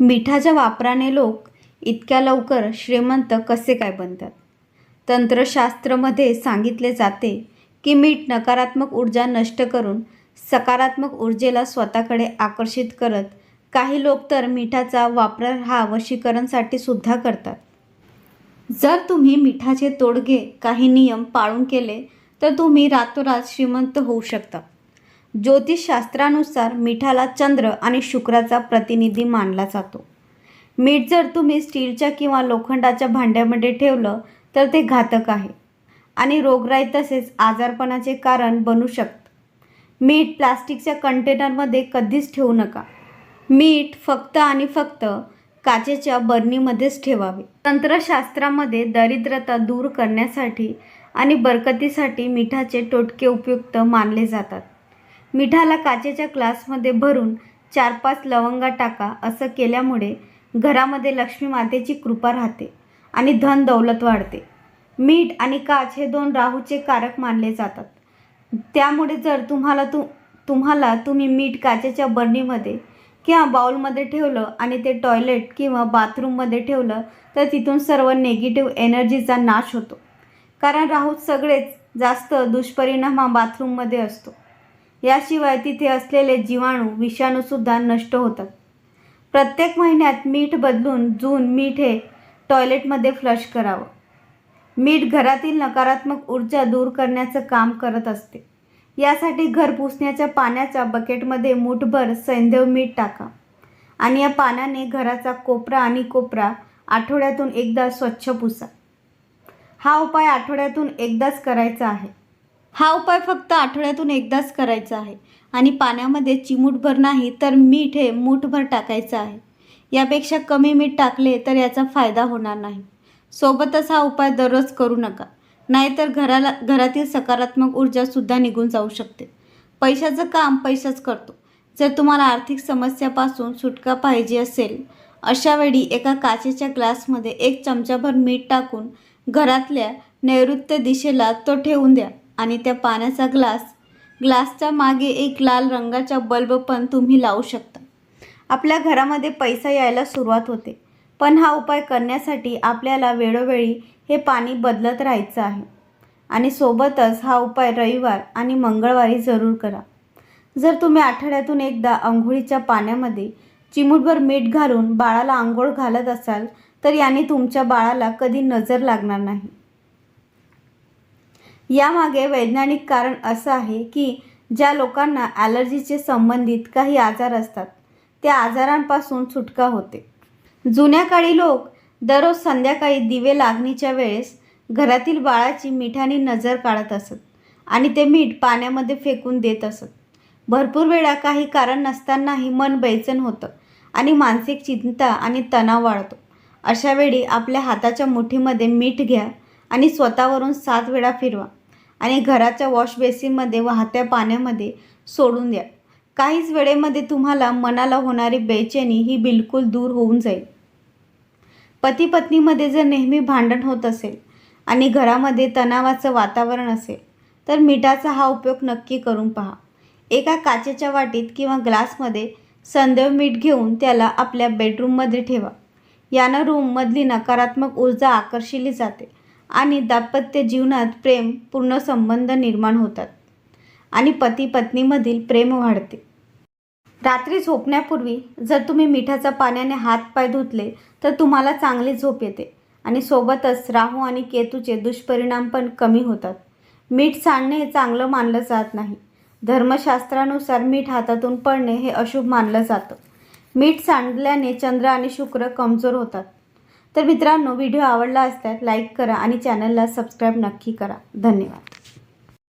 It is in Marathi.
मिठाच्या वापराने लोक इतक्या लवकर श्रीमंत कसे काय बनतात? तंत्रशास्त्रमध्ये सांगितले जाते की मीठ नकारात्मक ऊर्जा नष्ट करून सकारात्मक ऊर्जेला स्वतःकडे आकर्षित करत काही लोक तर मिठाचा वापर हा वशीकरणसाठी सुद्धा करतात. जर तुम्ही मिठाचे तोडगे काही नियम पाळून केले तर तुम्ही रातोरात श्रीमंत होऊ शकता. ज्योतिषशास्त्रानुसार मिठाला चंद्र आणि शुक्राचा प्रतिनिधी मानला जातो. मीठ जर तुम्ही स्टीलच्या किंवा लोखंडाच्या भांड्यामध्ये ठेवलं तर ते घातक आहे आणि रोगराई तसेच आजारपणाचे कारण बनू शकतं. मीठ प्लास्टिकच्या कंटेनरमध्ये कधीच ठेवू नका. मीठ फक्त आणि फक्त काचेच्या बरणीमध्येच ठेवावे. तंत्रशास्त्रामध्ये दरिद्रता दूर करण्यासाठी आणि बरकतीसाठी मिठाचे टोटके उपयुक्त मानले जातात. मिठाला काचेच्या ग्लासमध्ये भरून चार पाच लवंगा टाका असं केल्यामुळे घरामध्ये लक्ष्मी मातेची कृपा राहते आणि धन दौलत वाढते. मीठ आणि काच हे दोन राहूचे कारक मानले जातात. त्यामुळे जर तुम्हाला तु तुम्हाला तुम्ही मीठ काचेच्या बर्णीमध्ये किंवा बाउलमध्ये ठेवलं आणि ते टॉयलेट किंवा बाथरूममध्ये ठेवलं तर तिथून सर्व निगेटिव्ह एनर्जीचा नाश होतो. कारण राहूत सगळेच जास्त दुष्परिणाम हा बाथरूममध्ये असतो. याशिवाय तिथे असलेले जीवाणू विषाणूसुद्धा नष्ट होतात. प्रत्येक महिन्यात मीठ बदलून जून मीठ हे टॉयलेटमध्ये फ्लश करावं. मीठ घरातील नकारात्मक ऊर्जा दूर करण्याचं काम करत असते. यासाठी घर पुसण्याच्या पाण्याच्या बकेटमध्ये मूठभर सैंधव मीठ टाका आणि या पाण्याने घराचा कोपरा आणि कोपरा आठवड्यातून एकदा स्वच्छ पुसा. हा उपाय आठवड्यातून एकदाच करायचा आहे. हा उपाय फक्त आठवड्यातून एकदाच करायचा आहे. आणि पाण्यामध्ये चिमूटभर नाही तर मीठ हे मूठभर टाकायचं आहे. यापेक्षा कमी मीठ टाकले तर याचा फायदा होणार नाही. सोबतच हा उपाय दररोज करू नका. नाहीतर घराला घरातील सकारात्मक ऊर्जासुद्धा निघून जाऊ शकते. पैशाचं काम पैसाच करतो. जर तुम्हाला आर्थिक समस्यापासून सुटका पाहिजे असेल अशावेळी एका काचेच्या ग्लासमध्ये एक चमचाभर मीठ टाकून घरातल्या नैऋत्य दिशेला तो ठेवून द्या. आणि त्या पाण्याचा ग्लास ग्लासच्या मागे एक लाल रंगाचा बल्ब पण तुम्ही लावू शकता. आपल्या घरामध्ये पैसा यायला सुरुवात होते पण हा उपाय करण्यासाठी आपल्याला वेळोवेळी हे पाणी बदलत राहायचं आहे. आणि सोबतच हा उपाय रविवार आणि मंगळवारी जरूर करा. जर तुम्ही आठवड्यातून एकदा आंघोळीच्या पाण्यामध्ये चिमूटभर मीठ घालून बाळाला आंघोळ घालत असाल तर याने तुमच्या बाळाला कधी नजर लागणार नाही. यामागे वैज्ञानिक कारण असं आहे की ज्या लोकांना ॲलर्जीचे संबंधित काही आजार असतात त्या आजारांपासून सुटका होते. जुन्या काळी लोक दररोज संध्याकाळी दिवे लागणीच्या वेळेस घरातील बाळाची मिठाने नजर काढत असत आणि ते मीठ पाण्यामध्ये फेकून देत असत. भरपूर वेळा काही कारण नसतानाही मन बैचन होतं आणि मानसिक चिंता आणि तणाव वाढतो. अशावेळी आपल्या हाताच्या मुठीमध्ये मीठ घ्या आणि स्वतःवरून सात वेळा फिरवा. आणि घराच्या वॉश बेसिनमध्ये वाहत्या पाण्यामध्ये सोडून द्या. काहीच वेळेमध्ये तुम्हाला मनाला होणारी बेचैनी ही बिलकुल दूर होऊन जाईल. पती पत्नीमध्ये जर नेहमी भांडण होत असेल आणि घरामध्ये तणावाचं वातावरण असेल तर मिठाचा हा उपयोग नक्की करून पहा. एका काचेच्या वाटीत किंवा ग्लासमध्ये संदेव मीठ घेऊन त्याला आपल्या बेडरूममध्ये ठेवा. यानं रूममधली नकारात्मक ऊर्जा आकर्षिली जाते. आणि दाम्पत्य जीवनात प्रेम पूर्ण संबंध निर्माण होतात. आणि पती पत्नीमधील प्रेम वाढते. रात्री झोपण्यापूर्वी जर तुम्ही मिठाच्या पाण्याने हात पाय धुतले तर तुम्हाला चांगली झोप येते. आणि सोबतच राहू आणि केतूचे दुष्परिणाम पण कमी होतात. मीठ सांडणे हे चांगलं मानलं जात नाही. धर्मशास्त्रानुसार मीठ हातातून पडणे हे अशुभ मानलं जातं. मीठ सांडल्याने चंद्र आणि शुक्र कमजोर होतात. तर मित्रांनो व्हिडिओ आवडला असल्यास लाईक करा आणि चॅनलला सबस्क्राईब नक्की करा. धन्यवाद.